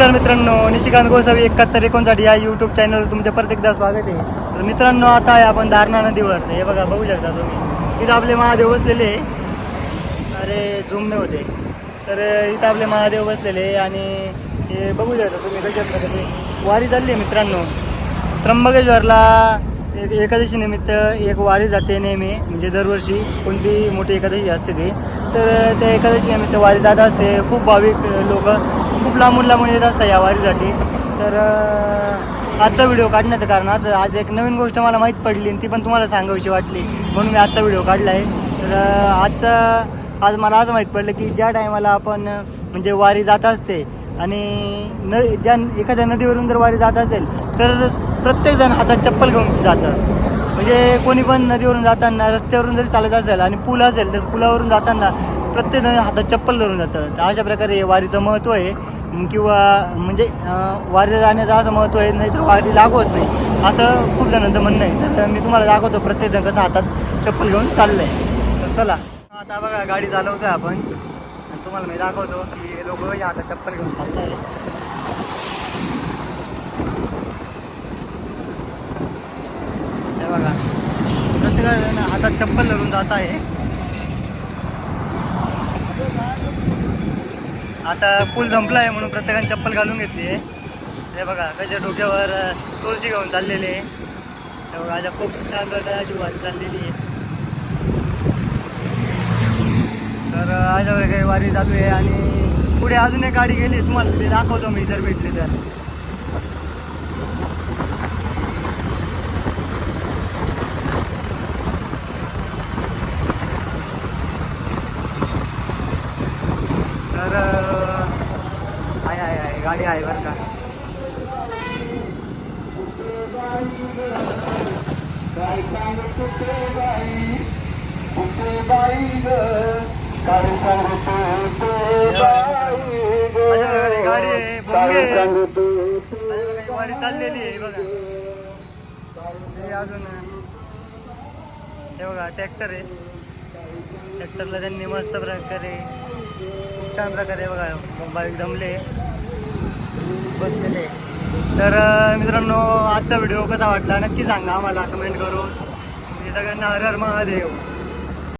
नमस्कार मित्रांनो निशिकांत गोसावी एकाहत्तर एकोणसाठी या यूट्यूब चॅनलवर तुमच्या प्रत्येकदा स्वागत आहे. तर मित्रांनो आता आहे आपण धारणा नदीवर. हे बघा बघू शकता तुम्ही. इथं आपले महादेव बसलेले अरे झुमणे होते. तर इथं आपले महादेव बसलेले आणि हे बघू शकता तुम्ही कशा प्रकारे. वारी चालली आहे मित्रांनो. त्र्यंबकेश्वरला एक एकादशी निमित्त एक वारी जाते नेहमी. म्हणजे दरवर्षी कोणती मोठी एकादशी असते ती. तर त्या एकादशी निमित्त वारी जात असते. खूप भाविक लोक खूप लांबून लांबून येत असतात या वारीसाठी. तर आजचा व्हिडिओ काढण्याचं कारण असं आज एक नवीन गोष्ट मला माहीत पडली आणि ती पण तुम्हाला सांगावीशी वाटली. म्हणून मी आजचा व्हिडिओ काढला आहे. तर आजचा आज मला आज माहीत पडलं की ज्या टायमाला आपण म्हणजे वारी जात असते आणि न ज्या एखाद्या नदीवरून जर वारी जात असेल तर प्रत्येकजण हातात चप्पल घेऊन जातं. म्हणजे कोणी पण नदीवरून जाताना रस्त्यावरून जरी चालत असेल आणि पूल असेल तर पुलावरून जाताना प्रत्येकजण हातात चप्पल धरून जातं. तर अशा प्रकारे वारीचं महत्त्व आहे. किंवा म्हणजे वारीला जाण्याचं असं महत्त्व आहे नाही तर वारी लागवत नाही. असं खूप जणांचं म्हणणं आहे. तर मी तुम्हाला दाखवतो प्रत्येकजण कसं हातात चप्पल घेऊन चाललं आहे तर चला. आता बघा गाडी चालवतो आपण. तुम्हाला मी दाखवतो की लोक आता चप्पल घेऊन चालत आहे हे बघा. प्रत्येकाजण हातात चप्पल धरून जात आहे. आता पूल संपला आहे म्हणून प्रत्येकाने चप्पल घालून घेतली आहे. हे बघा त्याच्या डोक्यावर तुळशी घेऊन चाललेली आहे. हे बघा आता खूप छान प्रकारची वारी चाललेली आहे. तर अ, अशा वारी चालू आहे आणि पुढे अजून एक गाडी गेली तुम्हाला ते दाखवतो मी जर भेटली तर. आहे गाडी आहे बरं का. गाडी आहे चाललेली आहे बघा. तरी अजून हे बघा ट्रॅक्टर आहे. ट्रॅक्टरला त्यांनी मस्त प्रकारे खूप छान प्रकारे बघा बाईक दमले बसलेले तर मित्रांनो आजचा व्हिडिओ कसा वाटला नक्की सांगा आम्हाला कमेंट करून. सगळ्यांना हर हर महादेव.